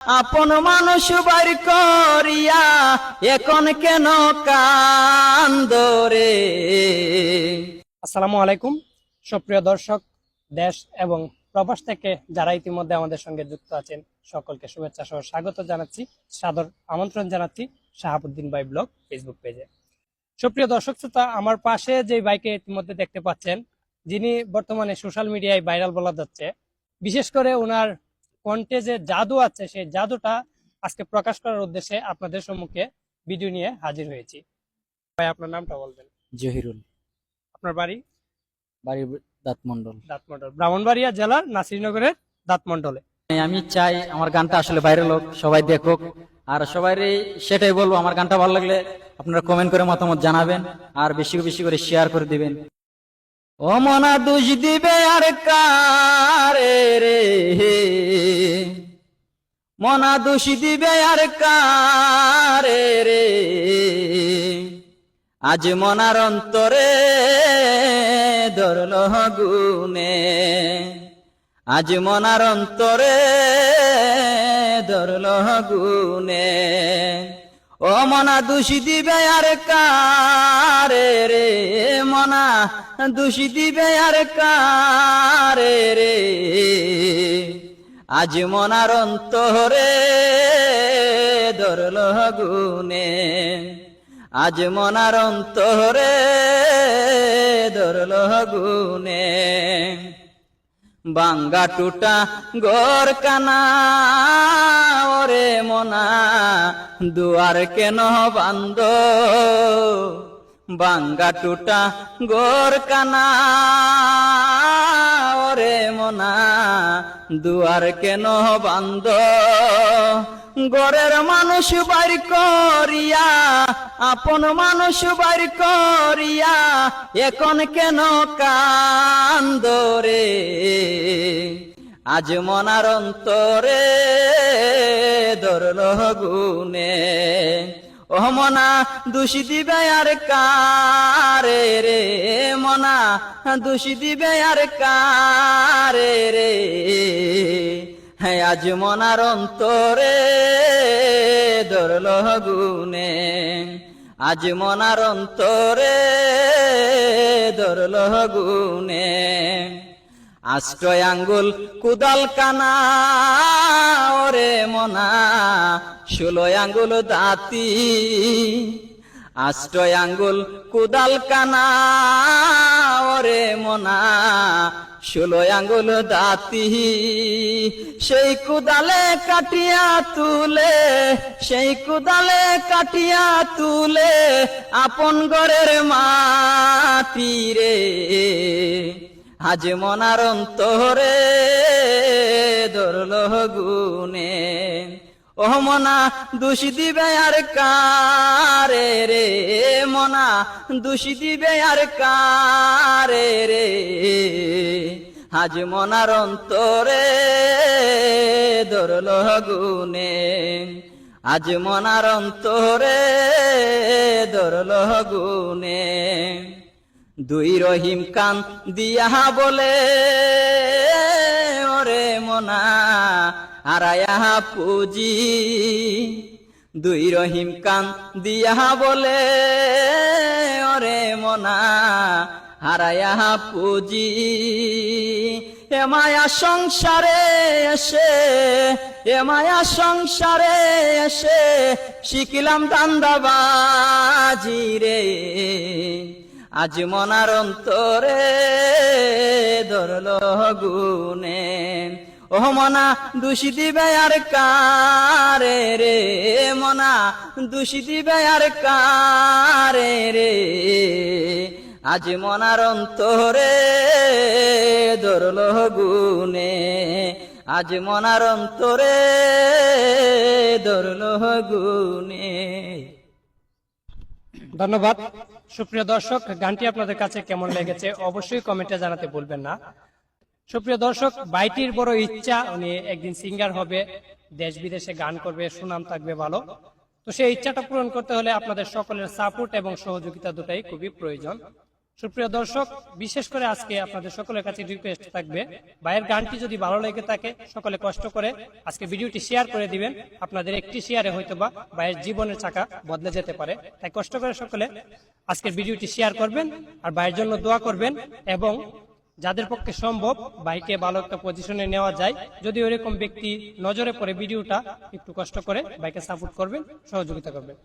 আপন মানুষ বাড়ি করিয়া এখন কেন কান্দরে আসসালামু আলাইকুম। সুপ্রিয় দর্শক, দেশ এবং প্রবাস থেকে যারা ইতিমধ্যে আমাদের সঙ্গে যুক্ত আছেন, সকলকে শুভেচ্ছা সহ স্বাগত জানাচ্ছি, সাদর আমন্ত্রণ জানাচ্ছি শাহাবুদ্দিন বাই ব্লগ ফেসবুক পেজে সুপ্রিয় দর্শক শ্রোতা, আমার পাশে যে বাইকে ইতিমধ্যে দেখতে পাচ্ছেন, যিনি বর্তমানে সোশ্যাল মিডিয়ায় ভাইরাল বলা যাচ্ছে, বিশেষ করে ওনার কণ্ঠে যে জাদু আছে সেই জাদুটা আজকে প্রকাশ করার উদ্দেশ্যে আপনাদের সম্মুখে ভিডিও নিয়ে হাজির হয়েছি। ভাই আপনার নামটা বলবেন? জহিরুল। আপনার বাড়ি? বাড়ি দাঁতমন্ডল দাঁতমন্ডল ব্রাহ্মণবাড়িয়া জেলার নাসিরনগরের দাঁতমন্ডলে আমি চাই আমার গানটা আসলে ভাইরাল লোক সবাই দেখুক। আর সবাই সেটাই বলব আমার গানটা ভালো লাগলে আপনারা কমেন্ট করে মতামত জানাবেন আর বেশি বেশি করে শেয়ার করে দিবেন। ও মনা দুষ দিবে আর কারে রে? মনা দোষ দিবে আর কারে রে? আজ মনার অন্তরে ধরল গুনে আজ মনার অন্তরে ধরল গুনে ও মনা দোষী দিবে আর কারে রে মনা দোষী দিবে আর কারে রে? আজ মনার অন্তরে ধরল গুনে আজ মনার অন্তরে ধরল গুনে বাঙ্গা টুটা গোর কানা, ওরে মনা, দুয়ার কেন বান্দ বাঙ্গা টুটা গোর কানা, ওরে মনা, দুয়ার কেন বান্দ গড়ের মানুষ বাড়ি করিয়া, আপন মানুষ বাড়ি করিয়া, এখন কেন কান্দরে আজ মনার অন্তরে ধরল গুনে ও মনা, দোষী দিবে আর কারে রে? মনা, দোষী দিবে আর কারে রে? হ্যাঁ আজ মনার অন্তরে ধরল গুনে আজ মনার অন্তরে ধরল গুনে আষ্টয় আঙ্গুল কুদাল কানা, ওরে মনা। ষোলো আঙ্গুল দাঁতি আষ্টয় আঙ্গুল কুদাল কানা, ওরে মনা। ষোলো আঙ্গুল দাঁতি, সেই কুদালে কাটিয়া তুলে, সেই কুদালে কাটিয়া তুলে, আপন ঘরের মাটি রে। আজ মনার অন্তরে ধরল গুনে ও মনা দোষী দিবে আর কারে রে? মনা দোষী দিবে আর কারে রে? আজ মনার অন্তরে ধরল গুনে আজ মনার অন্তরে ধরল গুনে দুই রহিম কান দিয়া বলে, ওরে মনা আরায়া পুজি। দুই রহিম কান দিয়া বলে, ওরে মনা, হারায়া পুজি। এ মায়া সংসারে এসে, এ মায়া সংসারে এসে শিখিলাম দান্দাবাজি রে। আজ মনার অন্তরে ধরল গুনে ও মনা, দোষী দিবে আর কারে রে? মনা, দোষী দিবে আর কারে রে? আজ মনার অন্তরে ধরল গুনে আজ মনার অন্তরে ধরল গুনে ধন্যবাদ। সুপ্রিয় দর্শক, গানটি আপনাদের কাছে কেমন লেগেছে অবশ্যই কমেন্টে জানাতে বলবেন না। সুপ্রিয় দর্শক বাইটির বড় ইচ্ছা, উনি একদিন সিঙ্গার হবে, দেশ বিদেশে গান করবে, সুনাম থাকবে ভালো। তো সেই ইচ্ছাটা পূরণ করতে হলে আপনাদের সকলের সাপোর্ট এবং সহযোগিতা দুটাই খুবই প্রয়োজন। সুপ্রিয় দর্শক, বিশেষ করে আজকে আপনাদের সকলের কাছে রিকোয়েস্ট থাকবে। ভাইয়ের গানটি যদি ভালো লেগে থাকে, সকলে কষ্ট করে আজকে ভিডিওটি শেয়ার করে দিবেন। আপনাদের একটি শেয়ারে হয়তো বা ভাইয়ের জীবনের চাকা বদলে যেতে পারে। তাই কষ্ট করে সকলে আজকের ভিডিওটি শেয়ার করবেন আর ভাইয়ের জন্য দোয়া করবেন এবং যাদের পক্ষে সম্ভব বাইকে ভালো একটা পজিশনে নেওয়া যায়। যদি ওইরকম ব্যক্তি নজরে পড়ে ভিডিওটা, একটু কষ্ট করে বাইকে সাপোর্ট করবেন, সহযোগিতা করবেন।